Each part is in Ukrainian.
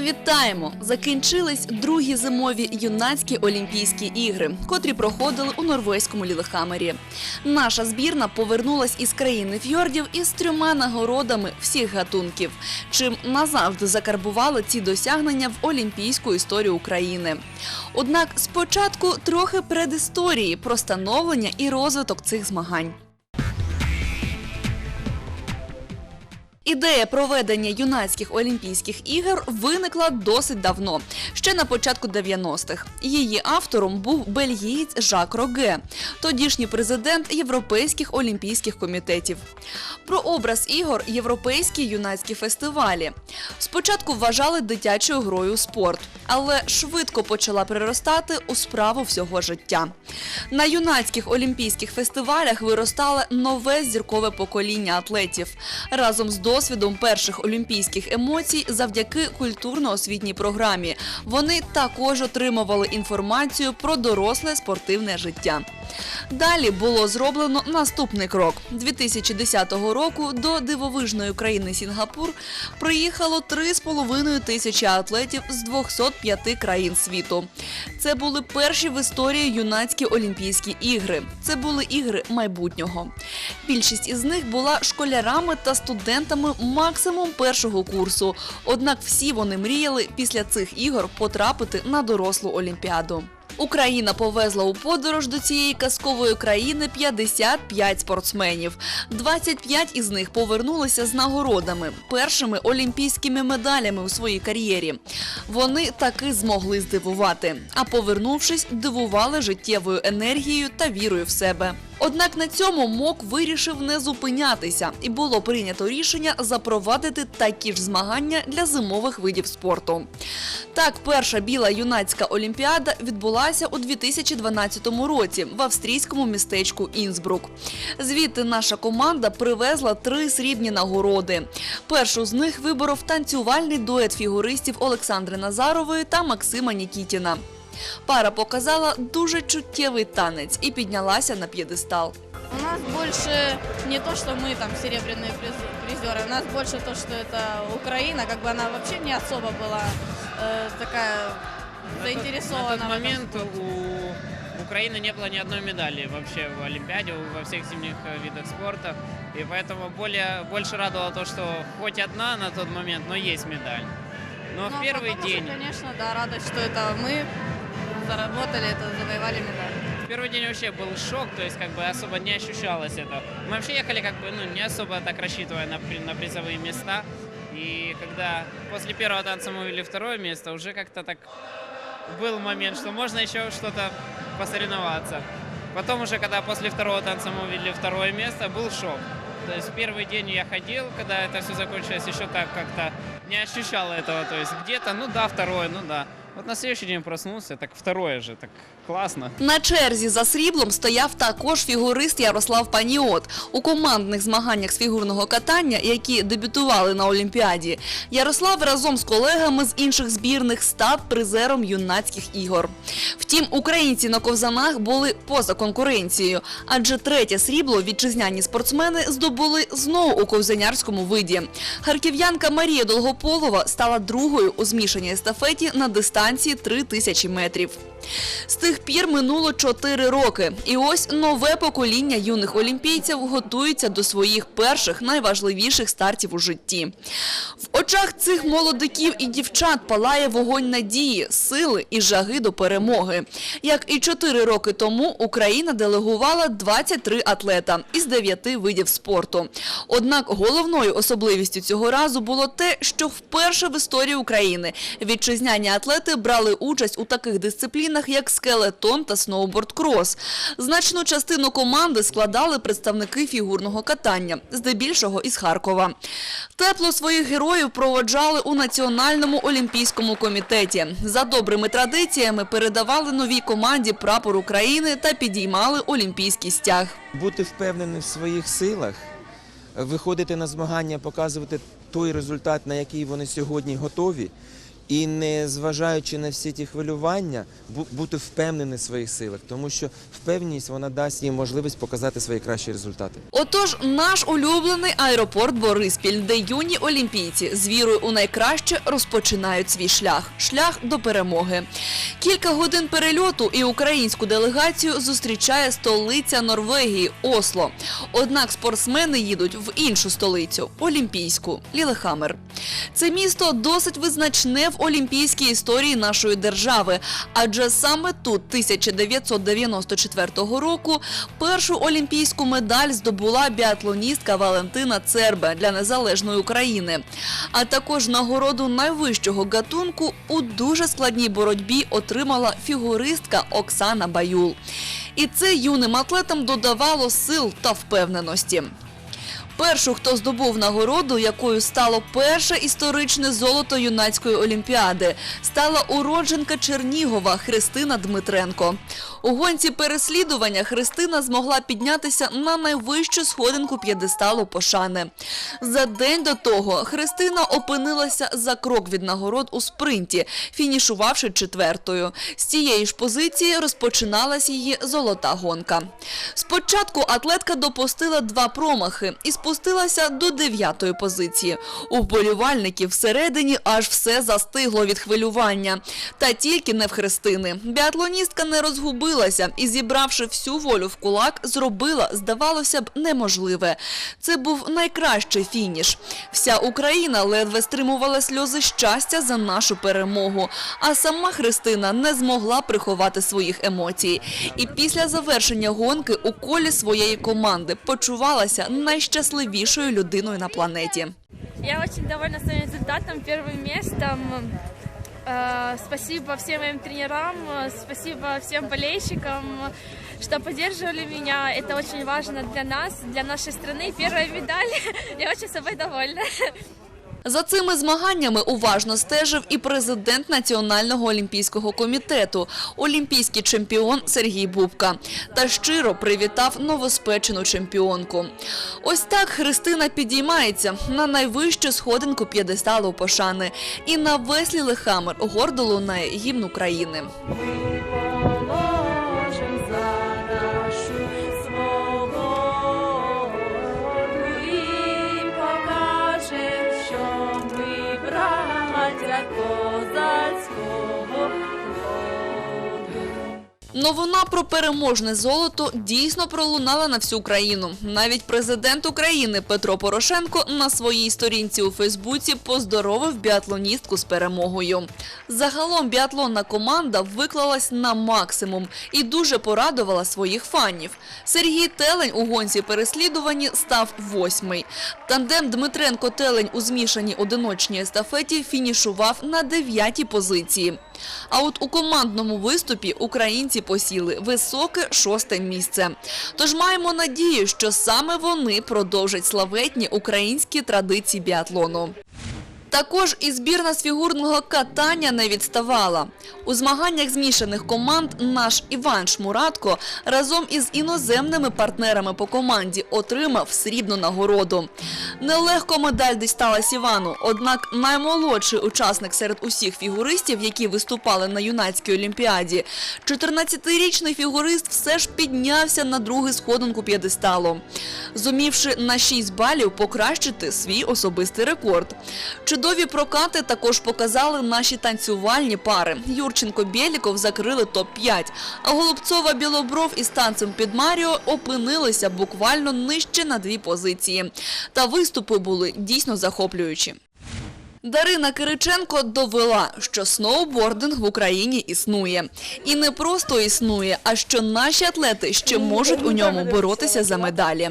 Вітаємо! Закінчились другі зимові юнацькі Олімпійські ігри, котрі проходили у норвезькому Лілехамері. Наша збірна повернулась із країни фьордів із трьома нагородами всіх гатунків, чим назавжди закарбували ці досягнення в олімпійську історію України. Однак спочатку трохи предісторії про становлення і розвиток цих змагань. Ідея проведення юнацьких олімпійських ігор виникла досить давно, ще на початку 90-х. Її автором був бельгієць Жак Роге, тодішній президент європейських олімпійських комітетів. Про образ ігор європейські юнацькі фестивалі. Спочатку вважали дитячою грою спорт, але швидко почала приростати у справу всього життя. На юнацьких олімпійських фестивалях виростало нове зіркове покоління атлетів разом з досвідом перших олімпійських емоцій завдяки культурно-освітній програмі. Вони також отримували інформацію про доросле спортивне життя. Далі було зроблено наступний крок. 2010 року до дивовижної країни Сінгапур приїхало 3,5 тисячі атлетів з 205 країн світу. Це були перші в історії юнацькі Олімпійські ігри. Це були ігри майбутнього. Більшість із них була школярами та студентами максимум першого курсу. Однак всі вони мріяли після цих ігор потрапити на дорослу олімпіаду. Україна повезла у подорож до цієї казкової країни 55 спортсменів. 25 із них повернулися з нагородами, першими олімпійськими медалями у своїй кар'єрі. Вони таки змогли здивувати, а повернувшись, дивували життєвою енергією та вірою в себе. Однак на цьому МОК вирішив не зупинятися, і було прийнято рішення запровадити такі ж змагання для зимових видів спорту. Так, перша біла юнацька олімпіада відбулася у 2012 році в австрійському містечку Інсбрук. Звідти наша команда привезла три срібні нагороди. Першу з них виборов танцювальний дует фігуристів Олександри Назарової та Максима Нікітіна. Пара показала дуже чуттєвий танець і піднялася на п'єдестал. У нас больше не то, что мы там серебряные приз- призеры, у нас больше то, что это Украина, как бы она вообще не особо была э, такая заинтересована. На тот в этом момент спорте. у Украины не было ни одной медали вообще в Олимпиаде, во всех зимних э, видах спорта. И поэтому более, больше радовало то, что хоть одна на тот момент, но есть медаль. Но Ну, в а первый потом уже, день, конечно, да, радость, что это мы заработали, это завоевали медаль. первый день вообще был шок, то есть как бы особо не ощущалось это. Мы вообще ехали как бы, ну, не особо так рассчитывая на, на призовые места. И когда после первого танца мы увидели второе место, уже как-то так был момент, что можно еще что-то посоревноваться. Потом уже, когда после второго танца мы увидели второе место, был шок. То есть первый день я ходил, когда это все закончилось, еще так как-то не ощущал этого. То есть где-то, ну да, второе, ну да. Вот на следующий день проснулся, так второе же, так классно. На черзі за сріблом стояв також фігурист Ярослав Паніот. У командних змаганнях з фігурного катання, які дебютували на Олімпіаді, Ярослав разом з колегами з інших збірних став призером юнацьких ігор. Втім, українці на ковзанах були поза конкуренцією, адже третє срібло вітчизняні спортсмени здобули знову у ковзанярському виді. Харків'янка Марія Долгополова стала другою у змішаній естафеті на дистанції 3000 метрів. З тих пір минуло 4 роки, і ось нове покоління юних олімпійців готується до своїх перших найважливіших стартів у житті. В очах цих молодиків і дівчат палає вогонь надії, сили і жаги до перемоги. Як і 4 роки тому Україна делегувала 23 атлета із 9 видів спорту. Однак головною особливістю цього разу було те, що вперше в історії України вітчизняні атлети брали участь у таких дисциплінах, як скелетон та сноуборд-крос. Значну частину команди складали представники фігурного катання, здебільшого із Харкова. Тепло своїх героїв проводжали у Національному олімпійському комітеті. За добрими традиціями передавали новій команді прапор України та підіймали олімпійський стяг. бути впевненим в своїх силах, виходити на змагання, показувати той результат, на який вони сьогодні готові, і не зважаючи на всі ті хвилювання, бу- бути впевнений в своїх силах, тому що впевненість вона дасть їм можливість показати свої кращі результати. Отож, наш улюблений аеропорт Бориспіль, де юні олімпійці з вірою у найкраще розпочинають свій шлях шлях до перемоги. Кілька годин перельоту і українську делегацію зустрічає столиця Норвегії Осло. Однак спортсмени їдуть в іншу столицю Олімпійську Лілехамер. Це місто досить визначне в олімпійській історії нашої держави, адже саме тут 1994 року першу олімпійську медаль здобула біатлоністка Валентина Цербе для незалежної України, а також нагороду найвищого гатунку у дуже складній боротьбі отримала фігуристка Оксана Баюл. І це юним атлетам додавало сил та впевненості. Першу, хто здобув нагороду, якою стало перше історичне золото юнацької олімпіади, стала уродженка Чернігова Христина Дмитренко. У гонці переслідування Христина змогла піднятися на найвищу сходинку п'єдесталу пошани. За день до того Христина опинилася за крок від нагород у спринті, фінішувавши четвертою. З цієї ж позиції розпочиналась її золота гонка. Спочатку атлетка допустила два промахи і спустилася до дев'ятої позиції. У вболівальників всередині аж все застигло від хвилювання. Та тільки не в Христини. Біатлоністка не розгубилася і, зібравши всю волю в кулак, зробила, здавалося б, неможливе. Це був найкращий фініш. Вся Україна ледве стримувала сльози щастя за нашу перемогу. А сама Христина не змогла приховати своїх емоцій. І після завершення гонки у колі своєї команди почувалася найщасливішою людиною на планеті. Я очень довольна своим результатом, первым местом. Э, Спасибо всем моим тренерам, э, спасибо всем болельщикам, что поддерживали меня. Это очень важно для нас, для нашей страны. Первая медаль. Я очень собой довольна. За цими змаганнями уважно стежив і президент Національного олімпійського комітету, олімпійський чемпіон Сергій Бубка, та щиро привітав новоспечену чемпіонку. Ось так Христина підіймається на найвищу сходинку п'єдесталу пошани, і на весь Лілехамер гордо лунає гімн України. Про переможне золото дійсно пролунала на всю країну. Навіть президент України Петро Порошенко на своїй сторінці у Фейсбуці поздоровив біатлоністку з перемогою. Загалом біатлонна команда виклалась на максимум і дуже порадувала своїх фанів. Сергій Телень у гонці переслідуванні став восьмий. Тандем Дмитренко Телень у змішаній одиночній естафеті фінішував на дев'ятій позиції. А от у командному виступі українці посіли високе шосте місце. Тож маємо надію, що саме вони продовжать славетні українські традиції біатлону. Також і збірна з фігурного катання не відставала. У змаганнях змішаних команд наш Іван Шмуратко разом із іноземними партнерами по команді отримав срібну нагороду. Нелегко медаль дісталась Івану, однак наймолодший учасник серед усіх фігуристів, які виступали на юнацькій олімпіаді, 14-річний фігурист все ж піднявся на другу сходинку п'єдесталу, зумівши на 6 балів покращити свій особистий рекорд. Чудові прокати також показали наші танцювальні пари. Юрченко Бєліков закрили топ-5, а Голубцова Білобров із танцем під Маріо опинилися буквально нижче на дві позиції. Та виступи були дійсно захоплюючі. Дарина Кириченко довела, що сноубординг в Україні існує. І не просто існує, а що наші атлети ще можуть у ньому боротися за медалі.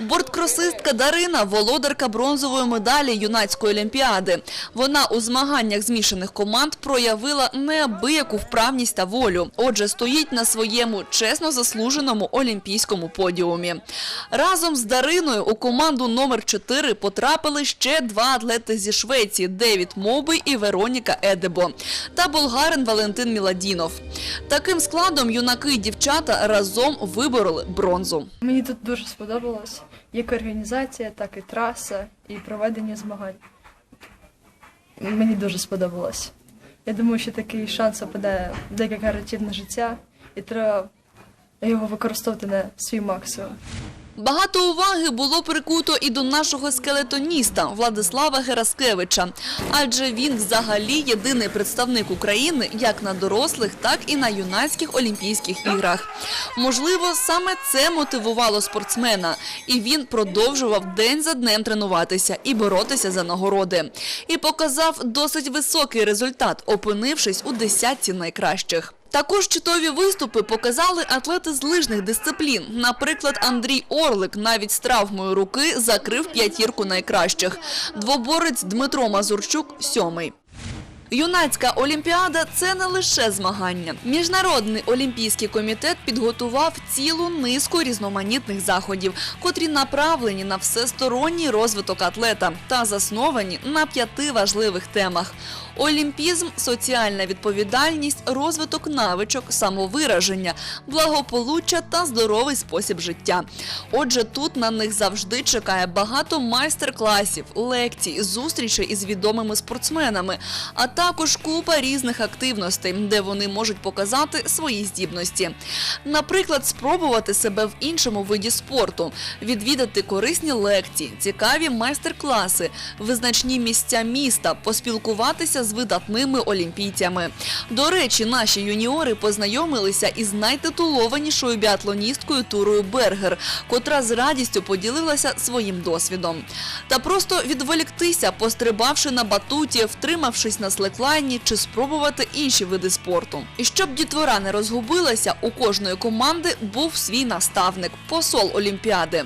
Борткросистка Дарина – володарка бронзової медалі юнацької олімпіади. Вона у змаганнях змішаних команд проявила неабияку вправність та волю. Отже, стоїть на своєму чесно заслуженому олімпійському подіумі. Разом з Дариною у команду номер 4 потрапили ще два атлети зі Швеції – Девід Моби і Вероніка Едебо та болгарин Валентин Міладінов. Таким складом юнаки і дівчата разом вибороли бронзу. Мені тут дуже сподобалось як організація, так і траса, і проведення змагань. Мені дуже сподобалось. Я думаю, що такий шанс опаде декілька разів на життя, і треба його використовувати на свій максимум. Багато уваги було прикуто і до нашого скелетоніста Владислава Гераскевича, адже він взагалі єдиний представник України як на дорослих, так і на юнацьких Олімпійських іграх. Можливо, саме це мотивувало спортсмена, і він продовжував день за днем тренуватися і боротися за нагороди. І показав досить високий результат, опинившись у десятці найкращих. Також чудові виступи показали атлети з лижних дисциплін. Наприклад, Андрій Орлик навіть з травмою руки закрив п'ятірку найкращих. Двоборець Дмитро Мазурчук – сьомий. Юнацька олімпіада це не лише змагання. Міжнародний олімпійський комітет підготував цілу низку різноманітних заходів, котрі направлені на всесторонній розвиток атлета та засновані на п'яти важливих темах: олімпізм, соціальна відповідальність, розвиток навичок, самовираження, благополуччя та здоровий спосіб життя. Отже, тут на них завжди чекає багато майстер-класів, лекцій, зустрічей із відомими спортсменами, а також купа різних активностей, де вони можуть показати свої здібності. Наприклад, спробувати себе в іншому виді спорту, відвідати корисні лекції, цікаві майстер-класи, визначні місця міста, поспілкуватися з видатними олімпійцями. До речі, наші юніори познайомилися із найтитулованішою біатлоністкою Турою Бергер, котра з радістю поділилася своїм досвідом. Та просто відволіктися, пострибавши на батуті, втримавшись на слеклайні чи спробувати інші види спорту. І щоб дітвора не розгубилася, у кожної команди був свій наставник, посол Олімпіади.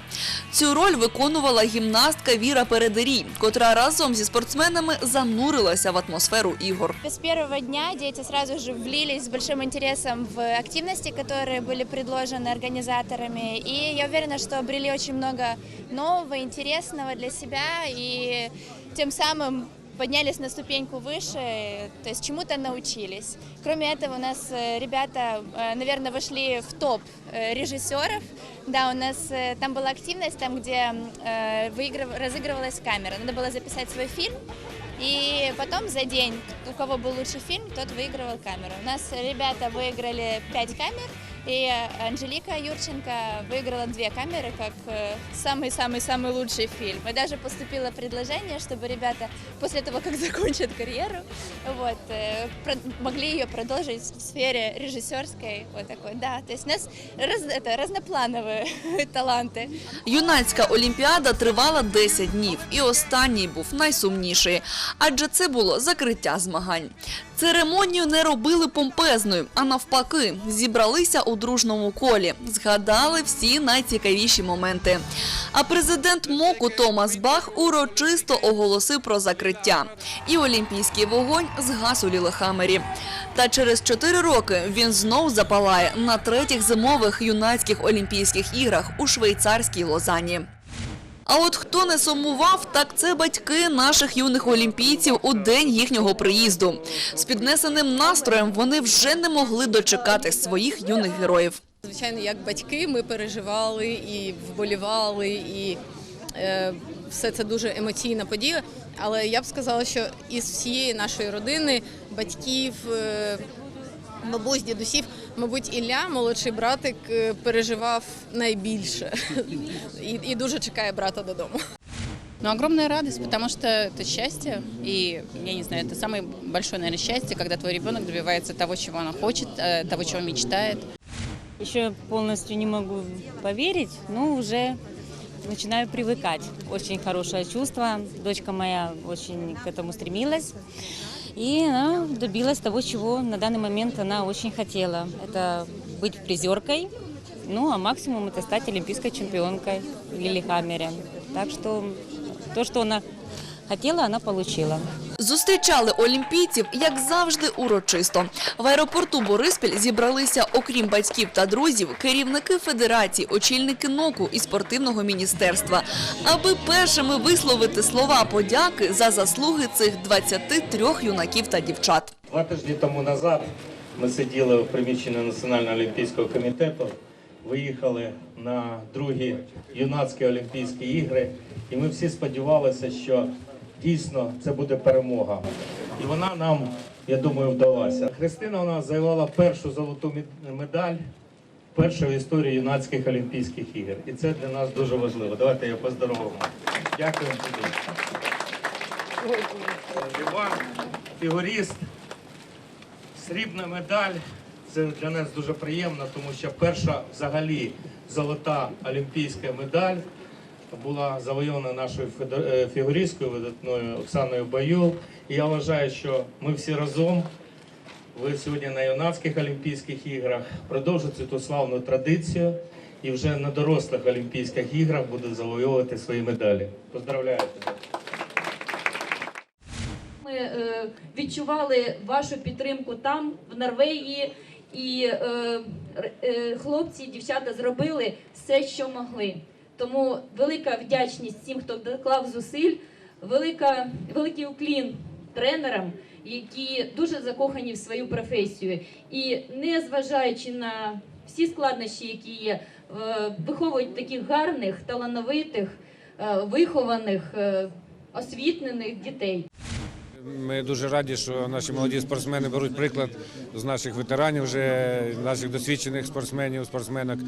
Цю роль виконувала гімнастка Віра Передерій, котра разом зі спортсменами занурилася в атмосферу ігор. С первого дня дети сразу же влились с большим интересом в активности, которые были предложены организаторами. И я уверена, что обрели очень много нового, интересного для себя и тем самым поднялись на ступеньку выше, то есть чему-то научились. Кроме этого, у нас э, ребята, э, наверное, вошли в топ э, режиссеров. Да, у нас э, там была активность, там, где э, выигрыв- разыгрывалась камера. Надо было записать свой фильм, и потом за день, у кого был лучший фильм, тот выигрывал камеру. У нас ребята выиграли 5 камер, и Анжелика Юрченко выиграла две камеры как э, самый-самый-самый лучший фильм. И даже поступило предложение, чтобы ребята после того, как закончат карьеру, вот, э, про- могли ее продолжить в сфере режиссерской. Вот такой, да. То есть у нас раз- это, разноплановые таланты. Юнацька олімпіада тривала 10 днів, і останній був найсумніший, адже це було закриття змагань. Церемонію не робили помпезною, а навпаки, зібралися у дружному колі, згадали всі найцікавіші моменти. А президент МОКу Томас Бах урочисто оголосив про закриття. І олімпійський вогонь згас у Лілехамері. Та через 4 роки він знов запалає на третіх зимових юнацьких олімпійських іграх у швейцарській Лозані. А от хто не сумував, так це батьки наших юних олімпійців у день їхнього приїзду. З піднесеним настроєм вони вже не могли дочекати своїх юних героїв. Звичайно, як батьки, ми переживали і вболівали, і е, все це дуже емоційна подія. Але я б сказала, що із всієї нашої родини, батьків, е, бабусь, дідусів, мабуть, Ілля, молодший братик, е, переживав найбільше і, і дуже чекає брата додому. Ну, огромная радость, потому что это счастье, и, я не знаю, это самое большое, наверное, счастье, когда твой ребенок добивается того, чего он хочет, э, того, чего мечтает. Еще полностью не могу поверить, но уже начинаю привыкать. Очень хорошее чувство. Дочка моя очень к этому стремилась. И она добилась того, чего на данный момент она очень хотела. Это быть призеркой, ну а максимум это стать олимпийской чемпионкой в Лилихаммере. Так что то, что она хотела, она получила. Зустрічали олімпійців, як завжди, урочисто. В аеропорту Бориспіль зібралися, окрім батьків та друзів, керівники федерації, очільники НОКу і спортивного міністерства, аби першими висловити слова подяки за заслуги цих 23 юнаків та дівчат. Два тижні тому назад ми сиділи в приміщенні Національного олімпійського комітету, виїхали на другі юнацькі Олімпійські ігри, і ми всі сподівалися, що дійсно це буде перемога. І вона нам я думаю, вдалася. Христина у нас завоювала першу золоту медаль, перша в історії юнацьких Олімпійських ігор. І це для нас дуже важливо. Давайте я поздоровимо. Дякую тобі. Іван, фігуріст, срібна медаль. Це для нас дуже приємно, тому що перша взагалі золота олімпійська медаль була завойована нашою е, фігуристкою видатною Оксаною Баюл. І я вважаю, що ми всі разом, ви сьогодні на юнацьких Олімпійських іграх, продовжуєте ту славну традицію і вже на дорослих Олімпійських іграх будуть завойовувати свої медалі. Поздравляю тебе. Ми е, відчували вашу підтримку там, в Норвегії, і е, е, хлопці, дівчата зробили все, що могли. Тому велика вдячність всім, хто доклав зусиль, велика, великий уклін тренерам, які дуже закохані в свою професію. І не зважаючи на всі складнощі, які є, е, виховують таких гарних, талановитих, е, вихованих, е, освітнених дітей. Ми дуже раді, що наші молоді спортсмени беруть приклад з наших ветеранів, вже наших досвідчених спортсменів, спортсменок.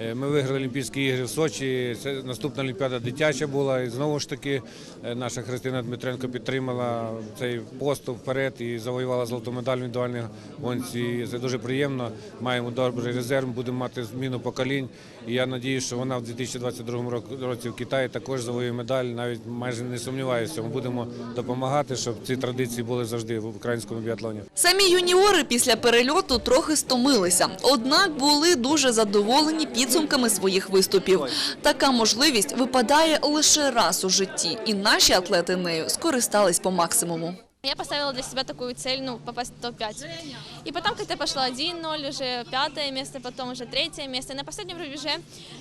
Е, Ми виграли Олімпійські ігри в Сочі. Це наступна олімпіада дитяча була. І знову ж таки е, наша Христина Дмитренко підтримала цей поступ вперед і завоювала золоту медаль в індивідуальній гонці. Це дуже приємно. Маємо добрий резерв, будемо мати зміну поколінь. І я надію, що вона в 2022 року- році в Китаї також завоює медаль. Навіть майже не сумніваюся. Ми будемо допомагати, щоб ці традиції були завжди в українському біатлоні. Самі юніори після перельоту трохи стомилися, однак були дуже задоволені підсумками своїх виступів. Така можливість випадає лише раз у житті, і наші атлети нею скористались по максимуму. Я поставила для себя такую цель, ну, попасть в топ-5. И потом как-то пошла 1-0, уже пятое место, потом уже третье место. И на последнем рубеже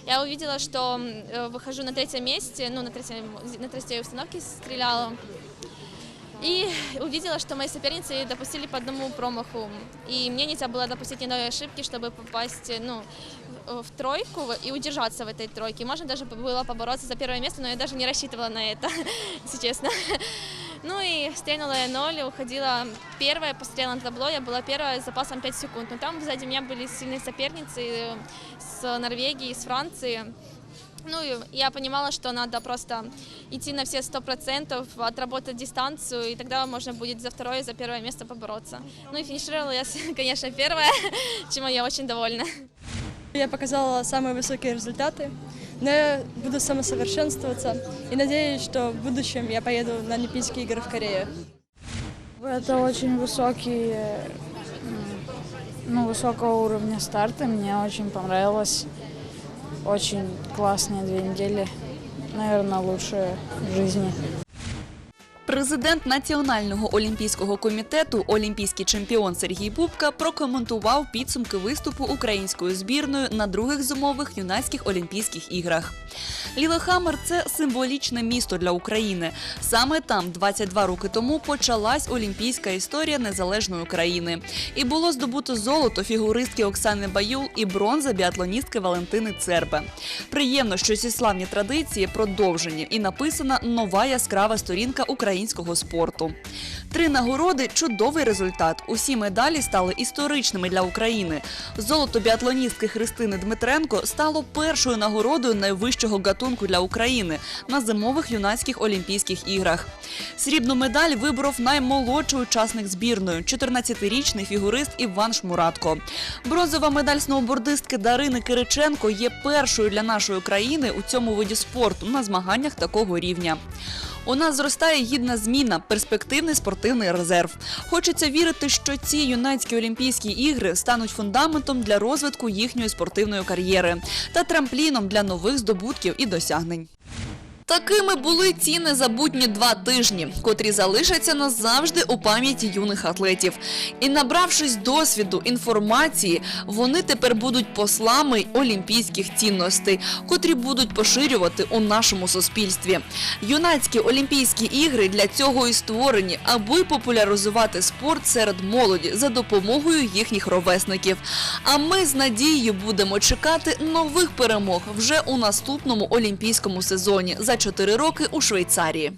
я увидела, что м, э, выхожу на третьем месте, ну, на третьей, на третьей установке стреляла. И увидела, что мои соперницы допустили по одному промаху. И мне нельзя было допустить ни одной ошибки, чтобы попасть ну, в в тройку и удержаться в этой тройке. Можно даже было побороться за первое место, но я даже не рассчитывала на это, если честно. Ну и стрельнула я ноль, уходила первая, посмотрела на табло, я была первая с запасом 5 секунд. Но там сзади меня были сильные соперницы э, с Норвегии, с Франции. Ну, и я понимала, что надо просто идти на все сто процентов, отработать дистанцию, и тогда можно будет за второе, за первое место побороться. Ну и финишировала я, конечно, первая, чему я очень довольна. Я показала самые высокие результаты, но я буду самосовершенствоваться и надеюсь, что в будущем я поеду на Олимпийские игры в Корее. Это очень высокий, э, ну, высокого уровня старты. Мне очень понравилось. Очень классные две недели. Наверное, лучшие в жизни. Президент Національного олімпійського комітету, олімпійський чемпіон Сергій Бубка прокоментував підсумки виступу української збірної на других зимових юнацьких олімпійських іграх. Лілехаммер – це символічне місто для України. Саме там, 22 роки тому, почалась олімпійська історія незалежної України. І було здобуто золото фігуристки Оксани Баюл і бронза біатлоністки Валентини Цербе. Приємно, що ці славні традиції продовжені і написана нова яскрава сторінка українського спорту. Три нагороди чудовий результат. Усі медалі стали історичними для України. Золото біатлоністки Христини Дмитренко стало першою нагородою найвищого гатунку для України на зимових юнацьких олімпійських іграх. Срібну медаль виборов наймолодший учасник збірної 14-річний фігурист Іван Шмуратко. Бронзова медаль сноубордистки Дарини Кириченко є першою для нашої країни у цьому виді спорту на змаганнях такого рівня. У нас зростає гідна зміна, перспективний спортивний резерв. Хочеться вірити, що ці юнацькі олімпійські ігри стануть фундаментом для розвитку їхньої спортивної кар'єри та трампліном для нових здобутків і досягнень. Такими були ці незабутні два тижні, котрі залишаться назавжди у пам'яті юних атлетів. І набравшись досвіду, інформації, вони тепер будуть послами олімпійських цінностей, котрі будуть поширювати у нашому суспільстві. Юнацькі олімпійські ігри для цього і створені, аби популяризувати спорт серед молоді за допомогою їхніх ровесників. А ми з надією будемо чекати нових перемог вже у наступному олімпійському сезоні за 4 роки у Швейцарії.